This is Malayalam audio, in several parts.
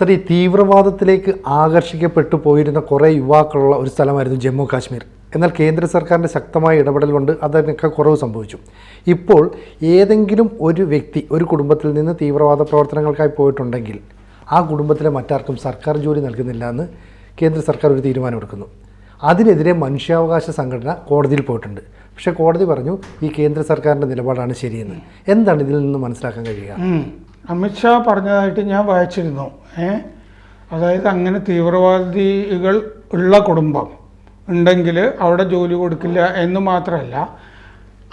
സർ ഈ തീവ്രവാദത്തിലേക്ക് ആകർഷിക്കപ്പെട്ടു പോയിരുന്ന കുറേ യുവാക്കളുള്ള ഒരു സ്ഥലമായിരുന്നു ജമ്മു കാശ്മീർ. എന്നാൽ കേന്ദ്ര സർക്കാരിന്റെ ശക്തമായ ഇടപെടൽ കൊണ്ട് അതിനൊക്കെ കുറവ് സംഭവിച്ചു. ഇപ്പോൾ ഏതെങ്കിലും ഒരു വ്യക്തി ഒരു കുടുംബത്തിൽ നിന്ന് തീവ്രവാദ പ്രവർത്തനങ്ങൾക്കായി പോയിട്ടുണ്ടെങ്കിൽ ആ കുടുംബത്തിലെ മറ്റാർക്കും സർക്കാർ ജോലി നൽകുന്നില്ല എന്ന് കേന്ദ്ര സർക്കാർ ഒരു തീരുമാനമെടുക്കുന്നു. അതിനെതിരെ മനുഷ്യാവകാശ സംഘടന കോടതിയിൽ പോയിട്ടുണ്ട്. പക്ഷേ കോടതി പറഞ്ഞു ഈ കേന്ദ്ര സർക്കാരിന്റെ നിലപാടാണ് ശരിയെന്ന്. എന്താണ് ഇതിൽ നിന്ന് മനസ്സിലാക്കാൻ കഴിയുക. അമിത്ഷാ പറഞ്ഞതായിട്ട് ഞാൻ വായിച്ചിരുന്നു. ഏ? അതായത് അങ്ങനെ തീവ്രവാദികൾ ഉള്ള കുടുംബം ഉണ്ടെങ്കിൽ അവിടെ ജോലി കൊടുക്കില്ല എന്ന് മാത്രമല്ല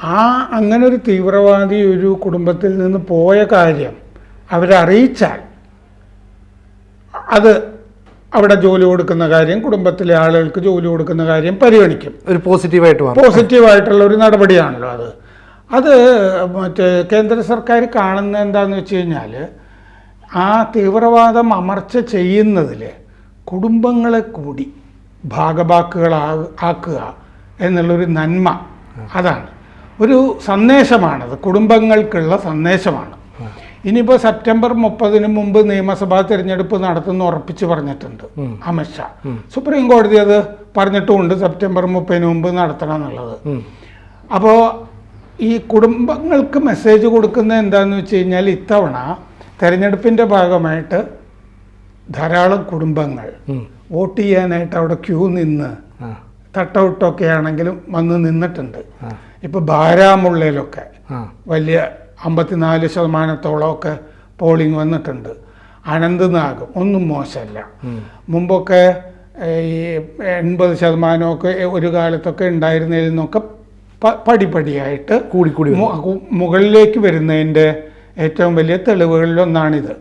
ആ അങ്ങനെ ഒരു തീവ്രവാദി ഒരു കുടുംബത്തിൽ നിന്ന് പോയ കാര്യം അവരറിയിച്ചാൽ അത് അവിടെ ജോലി കൊടുക്കുന്ന കാര്യം കുടുംബത്തിലെ ആളുകൾക്ക് ജോലി കൊടുക്കുന്ന കാര്യം പരിഗണിക്കും. ഒരു പോസിറ്റീവായിട്ട് പോസിറ്റീവായിട്ടുള്ള ഒരു നടപടിയാണല്ലോ അത്. അത് മറ്റേ കേന്ദ്ര സർക്കാർ കാണുന്ന എന്താന്ന് വെച്ച് കഴിഞ്ഞാൽ ആ തീവ്രവാദം അമർച്ച ചെയ്യുന്നതിൽ കുടുംബങ്ങളെ കൂടി ഭാഗഭാക്കുകളാ ആക്കുക എന്നുള്ളൊരു നന്മ അതാണ്. ഒരു സന്ദേശമാണത് കുടുംബങ്ങൾക്കുള്ള സന്ദേശമാണ്. ഇനിയിപ്പോൾ സെപ്റ്റംബർ മുപ്പതിന് മുമ്പ് നിയമസഭാ തിരഞ്ഞെടുപ്പ് നടത്തുന്ന ഉറപ്പിച്ച് പറഞ്ഞിട്ടുണ്ട് അമിത്ഷാ സുപ്രീം കോടതി അത് പറഞ്ഞിട്ടുമുണ്ട് സെപ്റ്റംബർ മുപ്പതിന് മുമ്പ് നടത്തണം എന്നുള്ളത്. അപ്പോൾ ഈ കുടുംബങ്ങൾക്ക് മെസ്സേജ് കൊടുക്കുന്നത് എന്താണെന്ന് വെച്ച് കഴിഞ്ഞാൽ ഇത്തവണ തെരഞ്ഞെടുപ്പിന്റെ ഭാഗമായിട്ട് ധാരാളം കുടുംബങ്ങൾ വോട്ട് ചെയ്യാനായിട്ട് അവിടെ ക്യൂ നിന്ന് തട്ടൗട്ടൊക്കെ ആണെങ്കിലും വന്ന് നിന്നിട്ടുണ്ട്. ഇപ്പം ഇപ്പോൾ ബാരാമുള്ളയിലൊക്കെ വലിയ അമ്പത്തിനാല് ശതമാനത്തോളമൊക്കെ പോളിംഗ് വന്നിട്ടുണ്ട്. അനന്ത്നാഗും ഒന്നും മോശമല്ല. മുമ്പൊക്കെ ഈ എൺപത് ശതമാനമൊക്കെ ഒരു കാലത്തൊക്കെ ഉണ്ടായിരുന്നതിൽ നിന്നൊക്കെ പടിപടിയായിട്ട് കൂടിക്കൂടി മുകളിലേക്ക് വരുന്നതിന്റെ ഏറ്റവും വലിയ തെളിവുകളിലൊന്നാണിത്.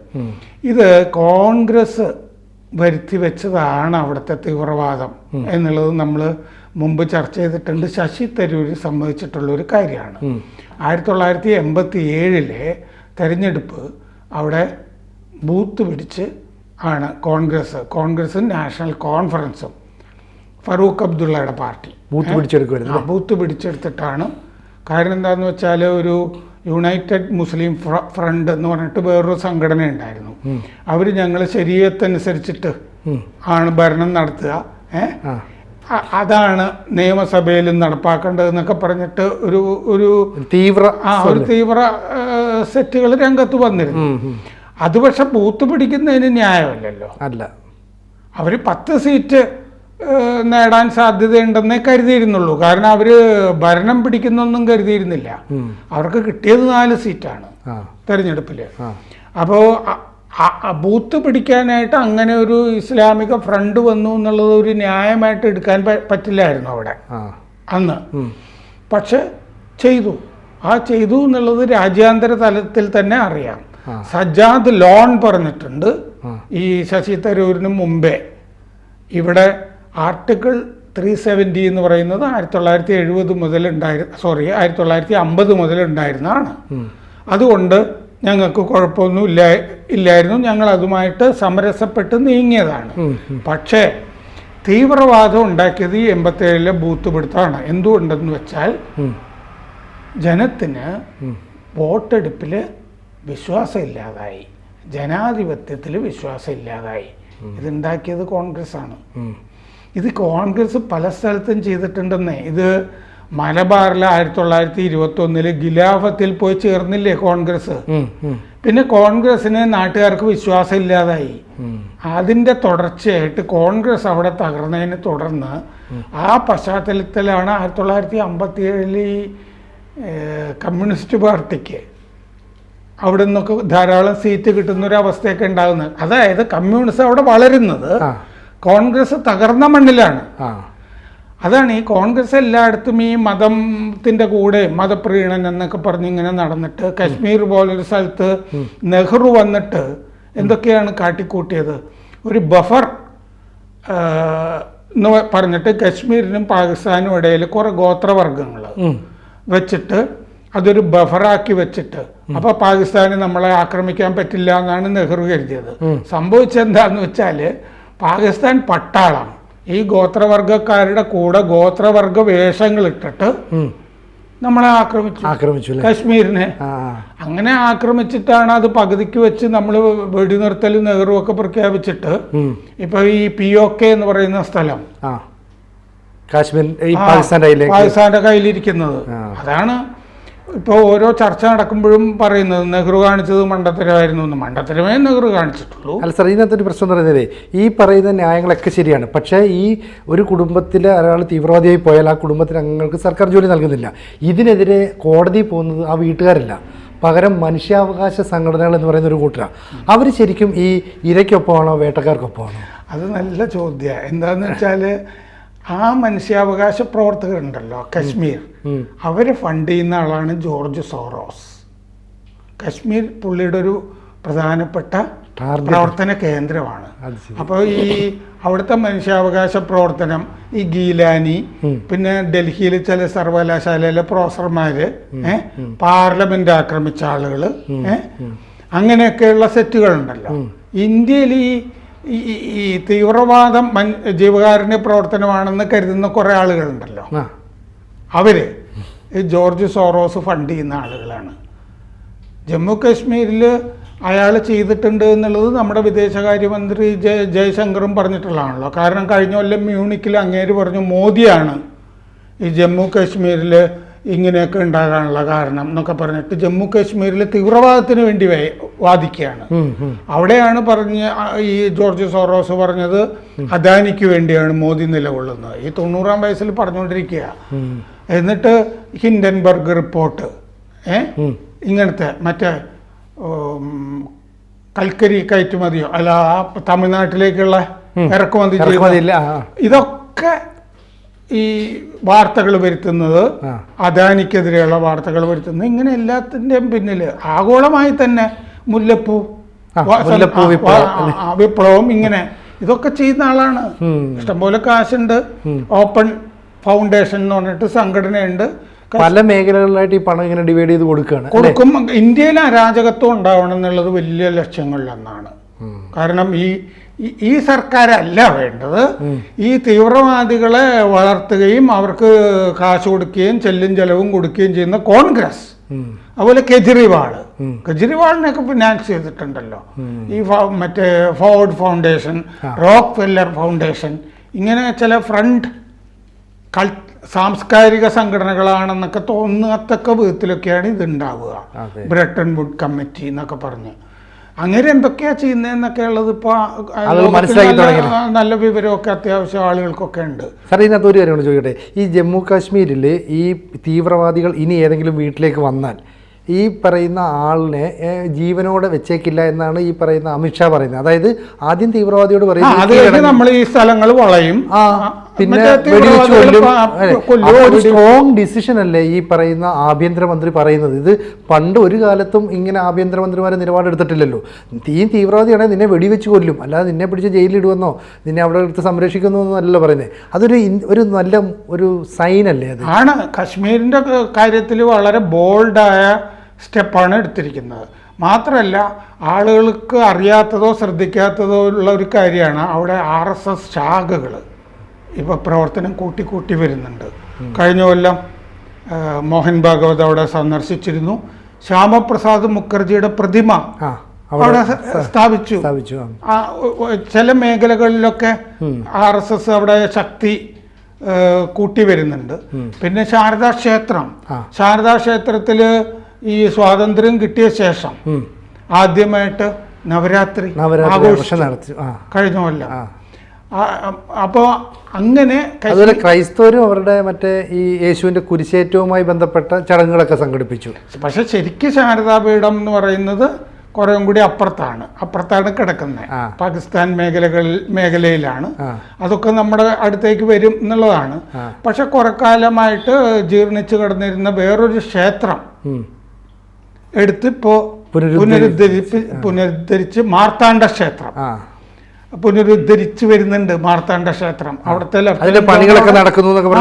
ഇത് കോൺഗ്രസ് വരുത്തി വെച്ചതാണ് അവിടുത്തെ തീവ്രവാദം എന്നുള്ളത് നമ്മൾ മുമ്പ് ചർച്ച ചെയ്തിട്ടുണ്ട്. ശശി തരൂർ സംബന്ധിച്ചിട്ടുള്ള ഒരു കാര്യമാണ്. ആയിരത്തി തൊള്ളായിരത്തി എൺപത്തി ഏഴിലെ തെരഞ്ഞെടുപ്പ് അവിടെ ബൂത്ത് പിടിച്ച് ആണ് കോൺഗ്രസ്. കോൺഗ്രസും നാഷണൽ കോൺഫറൻസും. ഫറൂഖ് അബ്ദുള്ളയുടെ പാർട്ടി. ബൂത്ത് പിടിച്ചെടുക്കുമായിരുന്നു ബൂത്ത് പിടിച്ചെടുത്തിട്ടാണ്. കാരണം എന്താണെന്ന് വെച്ചാൽ ഒരു യുണൈറ്റഡ് മുസ്ലിം ഫ്രണ്ട് എന്ന് പറഞ്ഞിട്ട് വേറൊരു സംഘടന ഉണ്ടായിരുന്നു. അവർ ഞങ്ങൾ ശരീരത്തനുസരിച്ചിട്ട്. ആണ് ഭരണം നടത്തുക. ഏ? അതാണ് നിയമസഭയിൽ നടപ്പാക്കേണ്ടതെന്നൊക്കെ പറഞ്ഞിട്ട് ഒരു ഒരു തീവ്ര ആ ഒരു തീവ്ര സെറ്റുകൾ രംഗത്ത് വന്നിരുന്നു. അത് പക്ഷെ ബൂത്ത് പിടിക്കുന്നതിന് ന്യായമല്ലല്ലോ. അല്ല. അവർ പത്ത് സീറ്റ് നേടാൻ സാധ്യതയുണ്ടെന്നേ കരുതിയിരുന്നുള്ളൂ. കാരണം അവർ ഭരണം പിടിക്കുന്നൊന്നും കരുതിയിരുന്നില്ല. അവർക്ക് കിട്ടിയത് നാല് സീറ്റാണ് തെരഞ്ഞെടുപ്പിൽ. തെരഞ്ഞെടുപ്പിൽ അപ്പോൾ ബൂത്ത് പിടിക്കാനായിട്ട് അങ്ങനെ ഒരു ഇസ്ലാമിക ഫ്രണ്ട് വന്നു എന്നുള്ളത് ഒരു ന്യായമായിട്ട് എടുക്കാൻ പറ്റില്ലായിരുന്നു അവിടെ. അന്ന്. പക്ഷെ ചെയ്തു. ആ ചെയ്തു എന്നുള്ളത് രാജ്യാന്തര തലത്തിൽ തന്നെ അറിയാം. സജ്ജാദ് ലോൺ പറഞ്ഞിട്ടുണ്ട്. ഈ ശശി തരൂരിന് മുമ്പേ. ഇവിടെ ആർട്ടിക്കിൾ ത്രീ സെവന്റി എന്ന് പറയുന്നത് ആയിരത്തി തൊള്ളായിരത്തി എഴുപത് മുതൽ ഉണ്ടായി സോറി ആയിരത്തി തൊള്ളായിരത്തി അമ്പത് മുതൽ ഉണ്ടായിരുന്നതാണ്. അതുകൊണ്ട് ഞങ്ങൾക്ക് കുഴപ്പമൊന്നും ഇല്ല ഇല്ലായിരുന്നു ഞങ്ങൾ അതുമായിട്ട് സമരസപ്പെട്ട് നീങ്ങിയതാണ്. പക്ഷേ തീവ്രവാദം ഉണ്ടാക്കിയത് ഈ എൺപത്തേഴിലെ ബൂത്ത് പിടുത്തമാണ് എന്തുകൊണ്ടെന്ന് വെച്ചാൽ. ജനത്തിന്. വോട്ടെടുപ്പിൽ വിശ്വാസം ഇല്ലാതായി ജനാധിപത്യത്തിൽ വിശ്വാസം ഇല്ലാതായി ഇതുണ്ടാക്കിയത് കോൺഗ്രസ് ആണ്. ഇത് കോൺഗ്രസ് പല സ്ഥലത്തും ചെയ്തിട്ടുണ്ടെന്നേ. ഇത് മലബാറിൽ ആയിരത്തി തൊള്ളായിരത്തി ഇരുപത്തി ഒന്നിൽ ഗിലാഫത്തിൽ പോയി ചേർന്നില്ലേ കോൺഗ്രസ്. പിന്നെ കോൺഗ്രസിന് നാട്ടുകാർക്ക് വിശ്വാസം ഇല്ലാതായി അതിന്റെ തുടർച്ചയായിട്ട് കോൺഗ്രസ് അവിടെ തകർന്നതിനെ തുടർന്ന് ആ പശ്ചാത്തലത്തിലാണ് ആയിരത്തി തൊള്ളായിരത്തി അമ്പത്തി ഏഴിൽ ഈ കമ്മ്യൂണിസ്റ്റ് പാർട്ടിക്ക് അവിടെ നിന്നൊക്കെ ധാരാളം സീറ്റ് കിട്ടുന്ന ഒരു അവസ്ഥയൊക്കെ ഉണ്ടാകുന്നത്. അതായത് കമ്മ്യൂണിസം അവിടെ വളരുന്നത് കോൺഗ്രസ് തകർന്ന മണ്ണിലാണ്. അതാണ് ഈ കോൺഗ്രസ് എല്ലായിടത്തും ഈ മതത്തിന്റെ കൂടെ മതപ്രീണനം എന്നൊക്കെ പറഞ്ഞ് ഇങ്ങനെ നടന്നിട്ട് കശ്മീർ പോലൊരു സ്ഥലത്ത് നെഹ്റു വന്നിട്ട് എന്തൊക്കെയാണ് കാട്ടിക്കൂട്ടിയത്? ഒരു ബഫർ എന്ന് പറഞ്ഞിട്ട് കശ്മീരിനും പാകിസ്ഥാനും ഇടയിൽ കുറെ ഗോത്രവർഗങ്ങൾ വെച്ചിട്ട് അതൊരു ബഫറാക്കി വെച്ചിട്ട്. അപ്പൊ പാകിസ്ഥാന് നമ്മളെ ആക്രമിക്കാൻ പറ്റില്ല എന്നാണ് നെഹ്റു കരുതിയത്. സംഭവിച്ചെന്താന്ന് വെച്ചാൽ പാകിസ്ഥാൻ പട്ടാളം. ഈ ഗോത്രവർഗക്കാരുടെ കൂടെ ഗോത്രവർഗ വേഷങ്ങൾ ഇട്ടിട്ട് നമ്മളെ ആക്രമിച്ചു. ആക്രമിച്ചു കശ്മീരിനെ. അങ്ങനെ ആക്രമിച്ചിട്ടാണ് അത് പകുതിക്ക് വെച്ച് നമ്മൾ വെടിനിർത്തൽ നെഹ്റു ഒക്കെ പ്രഖ്യാപിച്ചിട്ട്. ഇപ്പൊ ഈ പി ഒ കെ എന്ന് പറയുന്ന സ്ഥലം. കാശ്മീർ പാകിസ്ഥാന്റെ കയ്യിലിരിക്കുന്നത്. അതാണ് ഇപ്പോൾ ഓരോ ചർച്ച നടക്കുമ്പോഴും പറയുന്നത് നെഹ്റു കാണിച്ചത് മണ്ടത്തരമായിരുന്നു എന്ന്. മണ്ടത്തരമേ നെഹ്റു കാണിച്ചിട്ടുള്ളൂ. അല്ല സാർ ഇതിനകത്തൊരു പ്രശ്നം എന്ന് പറയുന്നത് ഈ പറയുന്ന ന്യായങ്ങളൊക്കെ ശരിയാണ്. പക്ഷേ ഈ ഒരു കുടുംബത്തിലെ ഒരാൾ തീവ്രവാദിയായി പോയാൽ ആ കുടുംബത്തിലെ അംഗങ്ങൾക്ക് സർക്കാർ ജോലി നൽകുന്നില്ല. ഇതിനെതിരെ കോടതി പോകുന്നത് ആ വീട്ടുകാരല്ല. പകരം മനുഷ്യാവകാശ സംഘടനകൾ എന്ന് പറയുന്ന ഒരു കൂട്ടരാണ് അവർ ശരിക്കും ഈ ഇരയ്ക്കൊപ്പമാണോ വേട്ടക്കാർക്കൊപ്പമാണോ? അത് നല്ല ചോദ്യമാണ് എന്താണെന്ന് വെച്ചാൽ ആ മനുഷ്യാവകാശ പ്രവർത്തകരുണ്ടല്ലോ കശ്മീർ. അവരെ ഫണ്ട് ചെയ്യുന്ന ആളാണ് ജോർജ് സോറോസ്. കശ്മീർ പുള്ളിയുടെ ഒരു പ്രധാനപ്പെട്ട പ്രവർത്തന കേന്ദ്രമാണ്. അപ്പോൾ ഈ അവിടുത്തെ മനുഷ്യാവകാശ പ്രവർത്തനം ഈ ഗീലാനി പിന്നെ ഡൽഹിയിലെ ചില സർവകലാശാലയിലെ പ്രൊഫസർമാര് ഏഹ് പാർലമെന്റ് ആക്രമിച്ച ആളുകൾ ഏഹ് അങ്ങനെയൊക്കെയുള്ള സെറ്റുകളുണ്ടല്ലോ. ഇന്ത്യയിൽ ഈ ഈ- തീവ്രവാദം മൻ ജീവകാരുണ്യ പ്രവർത്തനമാണെന്ന് കരുതുന്ന കുറെ ആളുകളുണ്ടല്ലോ. ഈ ജോർജ് സോറോസ് ഫണ്ട് ചെയ്യുന്ന ആളുകളാണ്. ജമ്മു കാശ്മീരിൽ അയാൾ ചെയ്തിട്ടുണ്ട് എന്നുള്ളത് നമ്മുടെ വിദേശകാര്യമന്ത്രി ജയ ജയശങ്കറും പറഞ്ഞിട്ടുള്ളതാണല്ലോ. കാരണം കഴിഞ്ഞ കൊല്ലം മ്യൂണിക്കിൽ അങ്ങേര് പറഞ്ഞു മോദിയാണ് ഈ ജമ്മു കാശ്മീരിൽ ഇങ്ങനെയൊക്കെ ഉണ്ടാകാനുള്ള കാരണം എന്നൊക്കെ പറഞ്ഞിട്ട് ജമ്മു കാശ്മീരിൽ തീവ്രവാദത്തിന് വേണ്ടി വാദിക്കുകയാണ്. അവിടെയാണ് പറഞ്ഞ ഈ ജോർജ് സോറോസ് പറഞ്ഞത് അദാനിക്ക് വേണ്ടിയാണ് മോദി നിലകൊള്ളുന്നത്. ഈ തൊണ്ണൂറാം വയസ്സിൽ പറഞ്ഞുകൊണ്ടിരിക്കുക. എന്നിട്ട് ഹിൻഡൻബർഗ് റിപ്പോർട്ട് ഏ? ഇങ്ങനത്തെ മറ്റേ കൽക്കരി കയറ്റുമതിയോ? അല്ല തമിഴ്നാട്ടിലേക്കുള്ള ഇറക്കുമതി. ഇതൊക്കെ ഈ വാർത്തകൾ വരുത്തുന്നത്. അദാനിക്കെതിരെയുള്ള വാർത്തകൾ വരുത്തുന്നത് ഇങ്ങനെ എല്ലാത്തിന്റെയും പിന്നിൽ ആഗോളമായി തന്നെ മുല്ലപ്പൂ മുല്ലപ്പൂ വിപ്ലവം, ഇങ്ങനെ ഇതൊക്കെ ചെയ്യുന്ന ആളാണ്. ഇഷ്ടംപോലെ കാശുണ്ട്. ഓപ്പൺ ഫൗണ്ടേഷൻ എന്ന് പറഞ്ഞിട്ട് സംഘടനയുണ്ട്. പല മേഖലകളിലായിട്ട് ഈ പണം ഇങ്ങനെ ഡിവൈഡ് ചെയ്ത് കൊടുക്കുകയാണ് കൊടുക്കും. ഇന്ത്യയിൽ അരാജകത്വം ഉണ്ടാവണം എന്നുള്ളത് വലിയ ലക്ഷ്യങ്ങളിലൊന്നാണ്. കാരണം ഈ ഈ- സർക്കാരല്ല വേണ്ടത്. ഈ തീവ്രവാദികളെ വളർത്തുകയും അവർക്ക് കാശ് കൊടുക്കുകയും ചെല്ലും ചെലവും കൊടുക്കുകയും ചെയ്യുന്ന കോൺഗ്രസ്. അതുപോലെ കെജ്രിവാൾ. കെജ്രിവാളിനെയൊക്കെ ഫിനാൻസ് ചെയ്തിട്ടുണ്ടല്ലോ. ഈ മറ്റേ Ford foundation Rockefeller foundation ഇങ്ങനെ ചില ഫ്രണ്ട് കൾ സാംസ്കാരിക സംഘടനകളാണെന്നൊക്കെ തോന്നത്തക്ക വിധത്തിലൊക്കെയാണ് ഇത് ഉണ്ടാവുക അതെ. ബ്രട്ടൺ വുഡ് കമ്മിറ്റി എന്നൊക്കെ പറഞ്ഞ്. അങ്ങനെ എന്തൊക്കെയാ ചെയ്യുന്നതെന്നൊക്കെ ഉള്ളത് ഇപ്പൊ മനസ്സിലാക്കി നല്ല- വിവരമൊക്കെ അത്യാവശ്യം ആളുകൾക്കൊക്കെ ഉണ്ട്. സാർ ഇതിനകത്ത് ഒരു കാര്യം കൂടി ചോദിക്കട്ടെ? ഈ ജമ്മു കാശ്മീരിൽ ഈ തീവ്രവാദികൾ ഇനി ഏതെങ്കിലും വീട്ടിലേക്ക് വന്നാൽ ഈ പറയുന്ന ആളിനെ ജീവനോടെ വെച്ചേക്കില്ല എന്നാണ് ഈ പറയുന്ന അമിത്ഷാ പറയുന്നത്. അതായത് ആദ്യം തീവ്രവാദിയോട് പറയുന്നത് പറയും നമ്മൾ ഈ സ്ഥലങ്ങൾ വളയും. പിന്നെ ഒരു സ്ട്രോങ് ഡിസിഷൻ അല്ലേ ഈ പറയുന്ന ആഭ്യന്തരമന്ത്രി പറയുന്നത്? ഇത് പണ്ട് ഒരു കാലത്തും ഇങ്ങനെ ആഭ്യന്തരമന്ത്രിമാരെ നിലപാടെടുത്തിട്ടില്ലല്ലോ. ഈ തീവ്രവാദിയാണെങ്കിൽ നിന്നെ വെടിവെച്ച് കൊല്ലും. അല്ലാതെ നിന്നെ പിടിച്ച് ജയിലിടുവെന്നോ നിന്നെ അവിടെ എടുത്ത് സംരക്ഷിക്കുന്നു എന്നല്ലോ പറയുന്നത്. അതൊരു ഒരു നല്ല ഒരു സൈൻ അല്ലേ അത്? ആണ്. കാശ്മീരിന്റെ കാര്യത്തിൽ വളരെ ബോൾഡായ സ്റ്റെപ്പാണ് എടുത്തിരിക്കുന്നത്. മാത്രമല്ല ആളുകൾക്ക് അറിയാത്തതോ ശ്രദ്ധിക്കാത്തതോ ഉള്ള ഒരു കാര്യമാണ് അവിടെ ആർ എസ് എസ് ശാഖകൾ ഇപ്പോൾ പ്രവർത്തനം കൂട്ടി കൂട്ടി വരുന്നുണ്ട്. കഴിഞ്ഞ കൊല്ലം മോഹൻ ഭാഗവത് അവിടെ സന്ദർശിച്ചിരുന്നു. ശ്യാമപ്രസാദ് മുഖർജിയുടെ പ്രതിമ അവിടെ സ്ഥാപിച്ചു. ചില മേഖലകളിലൊക്കെ ആർ എസ് എസ് അവിടെ ശക്തി കൂട്ടി വരുന്നുണ്ട്. പിന്നെ ശാരദാ ക്ഷേത്രം. ശാരദാ ക്ഷേത്രത്തിൽ ഈ സ്വാതന്ത്ര്യം കിട്ടിയ ശേഷം. ആദ്യമായിട്ട് നവരാത്രി ആഘോഷം നടത്തി. കഴിഞ്ഞ കൊല്ലം. അപ്പോൾ അങ്ങനെ അതുപോലെ ക്രൈസ്തവരും അവരുടെ മറ്റേ ഈ യേശുവിന്റെ കുരിശേറ്റവുമായി ബന്ധപ്പെട്ട ചടങ്ങുകളൊക്കെ സംഘടിപ്പിച്ചു. പക്ഷെ ശരിക്കും ശാരദാപീഠം എന്ന് പറയുന്നത് കുറേം കൂടി അപ്പുറത്താണ്. അപ്പുറത്താണ് കിടക്കുന്നത്. പാകിസ്ഥാൻ മേഖലകളിൽ മേഖലയിലാണ്. അതൊക്കെ നമ്മുടെ അടുത്തേക്ക് വരും എന്നുള്ളതാണ്. പക്ഷെ കുറെ കാലമായിട്ട് ജീർണിച്ച് കിടന്നിരുന്ന വേറൊരു ക്ഷേത്രം ഉം. എടുത്തിപ്പോ പുനരുദ്ധരി- പുനരുദ്ധരിച്ച് മാർത്താണ്ഡ ക്ഷേത്രം പുനരുദ്ധരിച്ച് വരുന്നുണ്ട് മാർത്താണ്ഡ ക്ഷേത്രം അവിടുത്തെ പണികളൊക്കെ ഗവർണർ-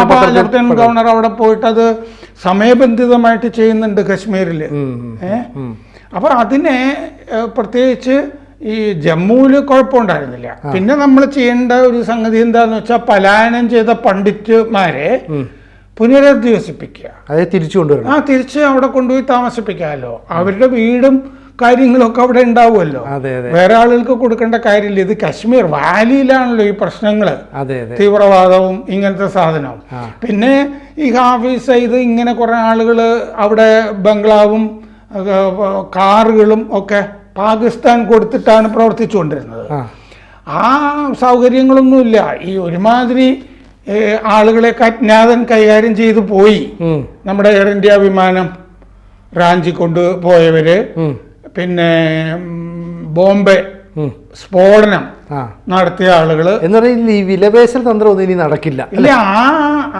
നടക്കുന്നു ലഫ്റ്റനന്റ് ഗവർണർ അവിടെ പോയിട്ട് അത് സമയബന്ധിതമായിട്ട് ചെയ്യുന്നുണ്ട് കശ്മീരിൽ. ഉം, ഉം. ഏ? അപ്പൊ അതിനെ പ്രത്യേകിച്ച് ഈ ജമ്മുവിൽ കുഴപ്പമുണ്ടായിരുന്നില്ല. പിന്നെ നമ്മൾ ചെയ്യേണ്ട ഒരു സംഗതി എന്താന്ന് വെച്ചാൽ പലായനം ചെയ്ത പണ്ഡിറ്റുമാരെ പുനരധിവസിപ്പിക്കുക. അതായത് തിരിച്ചു കൊണ്ടുവരണം. ആ തിരിച്ച് അവിടെ കൊണ്ടുപോയി താമസിപ്പിക്കാമല്ലോ. അവരുടെ വീടും കാര്യങ്ങളൊക്കെ അവിടെ ഉണ്ടാവുമല്ലോ. അതെ അതെ. വേറെ ആളുകൾക്ക് കൊടുക്കേണ്ട കാര്യമില്ല. ഇത് കശ്മീർ വാലിയിലാണല്ലോ ഈ പ്രശ്നങ്ങൾ അതെ അതെ. തീവ്രവാദവും ഇങ്ങനത്തെ സാധനവും. പിന്നെ ഈ ഹാഫീസ് ചെയ്ത് ഇങ്ങനെ കുറെ ആളുകൾ അവിടെ ബംഗ്ലാവും അത് കാറുകളും ഒക്കെ പാകിസ്ഥാൻ കൊടുത്തിട്ടാണ് പ്രവർത്തിച്ചുകൊണ്ടിരുന്നത്. ആ സൗകര്യങ്ങളൊന്നുമില്ല. ഈ ഒരുമാതിരി ഏ, ആളുകളെയൊക്കെ അജ്ഞാതൻ കൈകാര്യം ചെയ്തു പോയി. നമ്മുടെ എയർ ഇന്ത്യ വിമാനം റാഞ്ചി കൊണ്ടുപോയവര്. പിന്നെ ബോംബെ. സ്ഫോടനം നടത്തിയ ആളുകൾ എന്ന് പറഞ്ഞാൽ ഈ വിലപേശൽ തന്ത്രം ഒന്നും ഇനി നടക്കില്ല ഇല്ല ആ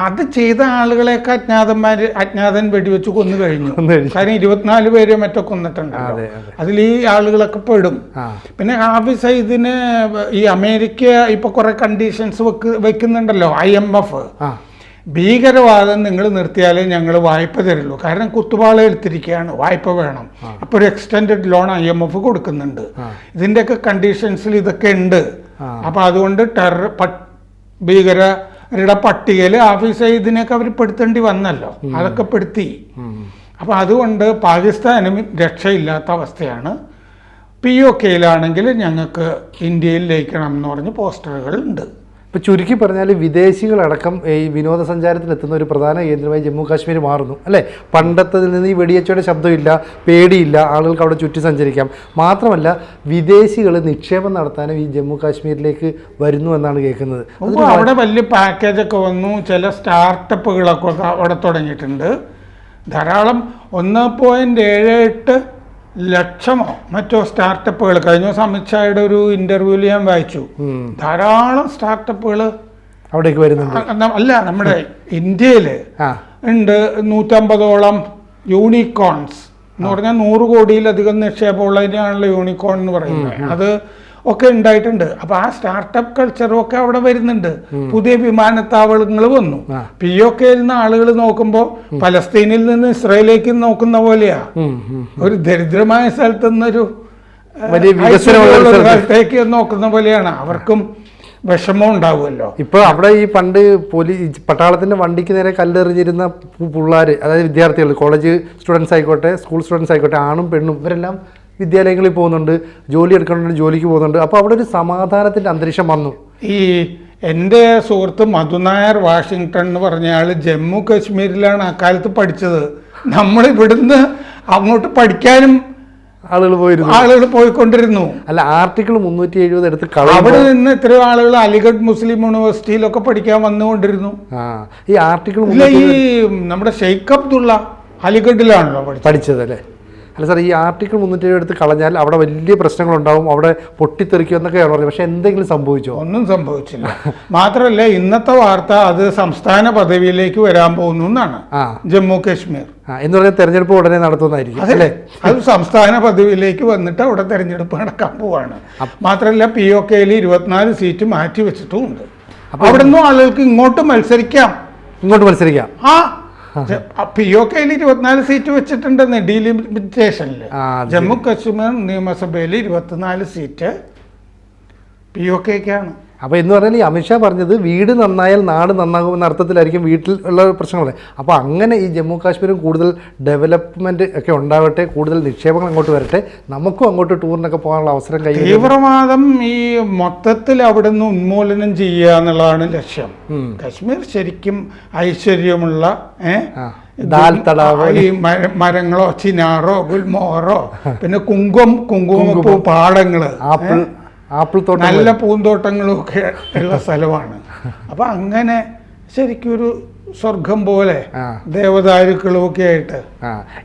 അത് ചെയ്ത ആളുകളെയൊക്കെ അജ്ഞാതന്മാര് അജ്ഞാതൻ വെടിവെച്ച് കൊന്നു കഴിഞ്ഞു. കാരണം ഇരുപത്തിനാല് പേര് മറ്റൊക്കെ കൊന്നിട്ടുണ്ട് അതെ, അതെ. അതിൽ ഈ ആളുകളൊക്കെ പെടും. പിന്നെ ഹാഫിസ് സൈദിന് ഈ അമേരിക്ക ഇപ്പൊ കുറെ കണ്ടീഷൻസ് വെക്ക് വെക്കുന്നുണ്ടല്ലോ ഐ എം എഫ് ഭീകരവാദം നിങ്ങൾ നിർത്തിയാലേ ഞങ്ങൾ വായ്പ തരുള്ളൂ. കാരണം കുത്തുപാള എടുത്തിരിക്കുകയാണ്. വായ്പ വേണം. അപ്പോൾ ഒരു extend loan I M F കൊടുക്കുന്നുണ്ട്. ഇതിന്റെയൊക്കെ കണ്ടീഷൻസിൽ ഇതൊക്കെ ഉണ്ട്. അപ്പോൾ അതുകൊണ്ട് ടെറർ ഭീകരരുടെ പട്ടികയിൽ ആഫീസ് ഇതിനൊക്കെ അവർ പെടുത്തേണ്ടി വന്നല്ലോ. അതൊക്കെ പെടുത്തി. അപ്പോൾ അതുകൊണ്ട് പാകിസ്ഥാനും രക്ഷയില്ലാത്ത അവസ്ഥയാണ്. പി ഒ കെയിലാണെങ്കിൽ ഞങ്ങൾക്ക് ഇന്ത്യയിൽ ലയിക്കണം എന്ന് പറഞ്ഞ് പോസ്റ്ററുകൾ ഉണ്ട്. ഇപ്പൊ ചുരുക്കി പറഞ്ഞാൽ വിദേശികളടക്കം ഈ വിനോദസഞ്ചാരത്തിൽ എത്തുന്ന ഒരു പ്രധാന കേന്ദ്രമായി ജമ്മു കാശ്മീർ മാറുന്നു അല്ലേ? പണ്ടത്തതിൽ നിന്ന് ഈ വെടിയച്ചയുടെ ശബ്ദമില്ല പേടിയില്ല ആളുകൾക്ക് അവിടെ ചുറ്റി സഞ്ചരിക്കാം. മാത്രമല്ല വിദേശികൾ നിക്ഷേപം നടത്താനും ഈ ജമ്മു കാശ്മീരിലേക്ക് വരുന്നു എന്നാണ് കേൾക്കുന്നത്. അവിടെ വലിയ പാക്കേജൊക്കെ വന്നു ചില സ്റ്റാർട്ടപ്പുകളൊക്കെ അവിടെ തുടങ്ങിയിട്ടുണ്ട്. ധാരാളം ഒന്ന് പോയിന്റ് ഏഴ് എട്ട് ലക്ഷമോ മറ്റോ സ്റ്റാർട്ടപ്പുകൾ. കഴിഞ്ഞ ദിവസം അമിത്ഷായുടെ ഒരു ഇന്റർവ്യൂവിൽ ഞാൻ വായിച്ചു. ധാരാളം സ്റ്റാർട്ടപ്പുകൾ അവിടേക്ക് വരുന്നുണ്ട്. അല്ല നമ്മുടെ ഇന്ത്യയിൽ ഉണ്ട് നൂറ്റമ്പതോളം യൂണിക്കോൺസ് എന്ന് പറഞ്ഞാൽ നൂറ് കോടിയിലധികം നിക്ഷേപമുള്ളതിനാണല്ലോ യൂണിക്കോൺ എന്ന് പറയുന്നത്. അത് ഒക്കെ ഉണ്ടായിട്ടുണ്ട്. അപ്പൊ ആ സ്റ്റാർട്ടപ്പ് കൾച്ചറും ഒക്കെ അവിടെ വരുന്നുണ്ട്. പുതിയ വിമാനത്താവളങ്ങൾ വന്നു. പി ഒ കെയിൽ നിന്ന് ആളുകൾ നോക്കുമ്പോൾ പലസ്തീനിൽ നിന്ന് ഇസ്രയേലേക്ക് നോക്കുന്ന പോലെയാ. ഒരു ദരിദ്രമായ സ്ഥലത്ത് നിന്നൊരു. സ്ഥലത്തേക്ക് നോക്കുന്ന പോലെയാണ്. അവർക്കും വിഷമം ഉണ്ടാവുമല്ലോ. ഇപ്പൊ അവിടെ ഈ പണ്ട് പോലീസ് പട്ടാളത്തിന്റെ വണ്ടിക്ക് നേരെ കല്ലെറിഞ്ഞിരുന്ന പിള്ളേർ അതായത് വിദ്യാർത്ഥികൾ കോളേജ് സ്റ്റുഡൻസ് ആയിക്കോട്ടെ സ്കൂൾ സ്റ്റുഡൻസ് ആയിക്കോട്ടെ ആണും പെണ്ണും ഇവരെല്ലാം വിദ്യാലയങ്ങളിൽ പോകുന്നുണ്ട് ജോലി എടുക്കണമെങ്കിൽ ജോലിക്ക് പോകുന്നുണ്ട്. അപ്പോൾ അവിടെ ഒരു സമാധാനത്തിന്റെ അന്തരീക്ഷം വന്നു. ഈ എന്റെ സുഹൃത്ത് മധുനായർ വാഷിങ്ടൺ എന്ന് പറഞ്ഞ ആൾ ജമ്മു കാശ്മീരിലാണ് അക്കാലത്ത് പഠിച്ചത്. നമ്മൾ ഇവിടുന്ന് അങ്ങോട്ട് പഠിക്കാനും ആളുകൾ പോയിരുന്നു. ആളുകൾ പോയിക്കൊണ്ടിരുന്നു. അല്ല ആർട്ടിക്കിൾ മുന്നൂറ്റി എഴുപത് എടുത്ത് അവിടെ നിന്ന് എത്രയോ ആളുകൾ അലിഗഡ് മുസ്ലിം യൂണിവേഴ്സിറ്റിയിലൊക്കെ പഠിക്കാൻ വന്നുകൊണ്ടിരുന്നു. ഈ ആർട്ടിക്കിൾ ഈ നമ്മുടെ ഷെയ്ഖ് അബ്ദുള്ള അലിഗഡിലാണല്ലോ പഠിച്ചത് അല്ലേ? അല്ല സാർ ഈ ആർട്ടിക്കിൾ മുന്നൂറ്റി എഴുപത് എടുത്ത് കളഞ്ഞാൽ അവിടെ വലിയ പ്രശ്നങ്ങളുണ്ടാവും അവിടെ പൊട്ടിത്തെറിക്കും എന്നൊക്കെയാണ് പറഞ്ഞത്. പക്ഷെ എന്തെങ്കിലും സംഭവിച്ചോ? ഒന്നും സംഭവിച്ചില്ല. മാത്രമല്ല ഇന്നത്തെ വാർത്ത അത് സംസ്ഥാന പദവിയിലേക്ക് വരാൻ പോകുന്നു എന്നാണ് ജമ്മു കാശ്മീർ. എന്ന് പറഞ്ഞാൽ തെരഞ്ഞെടുപ്പ് ഉടനെ നടത്തുന്നതായിരിക്കും അല്ലേ? അത് സംസ്ഥാന പദവിയിലേക്ക് വന്നിട്ട് അവിടെ തെരഞ്ഞെടുപ്പ് നടക്കാൻ പോവാണ്. മാത്രമല്ല പി ഒ കെയിൽ ഇരുപത്തിനാല് സീറ്റ് മാറ്റി വെച്ചിട്ടുമുണ്ട്. നിന്നും ആളുകൾക്ക് ഇങ്ങോട്ട് മത്സരിക്കാം. ഇങ്ങോട്ട് മത്സരിക്കാം. ആ പി ഒ കെയിൽ ഇരുപത്തിനാല് സീറ്റ് വെച്ചിട്ടുണ്ടെന്ന് ഡീലിമിറ്റേഷനിൽ ജമ്മു കാശ്മീർ നിയമസഭയിൽ ഇരുപത്തിനാല് സീറ്റ് പി ഒ കെക്കാണ്. അപ്പോൾ എന്ന് പറഞ്ഞാൽ ഈ അമിത്ഷാ പറഞ്ഞത് വീട് നന്നായാൽ നാട് നന്നാകുമെന്ന അർത്ഥത്തിലായിരിക്കും വീട്ടിൽ ഉള്ള പ്രശ്നങ്ങൾ അപ്പോൾ അങ്ങനെ ഈ ജമ്മു കാശ്മീരും കൂടുതൽ ഡെവലപ്മെന്റ് ഒക്കെ ഉണ്ടാവട്ടെ കൂടുതൽ നിക്ഷേപങ്ങൾ അങ്ങോട്ട് വരട്ടെ നമുക്കും അങ്ങോട്ട് ടൂറിനൊക്കെ പോകാനുള്ള അവസരം കഴിയും തീവ്രവാദം ഈ മൊത്തത്തിൽ അവിടെ നിന്ന് ഉന്മൂലനം ചെയ്യുക എന്നുള്ളതാണ് ലക്ഷ്യം. കാശ്മീർ ശരിക്കും ഐശ്വര്യമുള്ള ഏ, ദാൽ തടാവ് ഈ മരങ്ങളോ ചിനാറോ ഗുൽമോഹറോ പിന്നെ കുങ്കും കുങ്കുമപ്പൂ പാടങ്ങൾ ആപ്പിൾ ആപ്പിൾ തോട്ടം നല്ല പൂന്തോട്ടങ്ങളും ഒക്കെ ഉള്ള സ്ഥലമാണ്. അപ്പൊ അങ്ങനെ ശരിക്കും ഒരു സ്വർഗം പോലെ ദേവതാരുക്കളും ദേവദാരുക്കളും ഒക്കെ ആയിട്ട്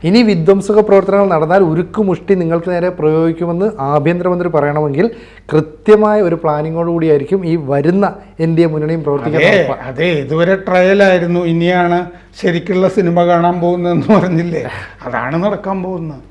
ഇനി വിധ്വംസക പ്രവർത്തനങ്ങൾ നടന്നാൽ ഉരുക്ക് മുഷ്ടി നിങ്ങൾക്ക് നേരെ പ്രയോഗിക്കുമെന്ന് ആഭ്യന്തരമന്ത്രി പറയണമെങ്കിൽ കൃത്യമായ ഒരു പ്ലാനിങ്ങോടുകൂടിയായിരിക്കും ഈ വരുന്ന എൻ ഡി എ മുന്നണിയും പ്രവർത്തിക്കുന്നത് അതെ ഇതുവരെ അതെ ഇതുവരെ ട്രയലായിരുന്നു ഇനിയാണ് ശരിക്കുള്ള സിനിമ കാണാൻ പോകുന്നതെന്ന് പറഞ്ഞില്ലേ? അതാണ് നടക്കാൻ പോകുന്നത്.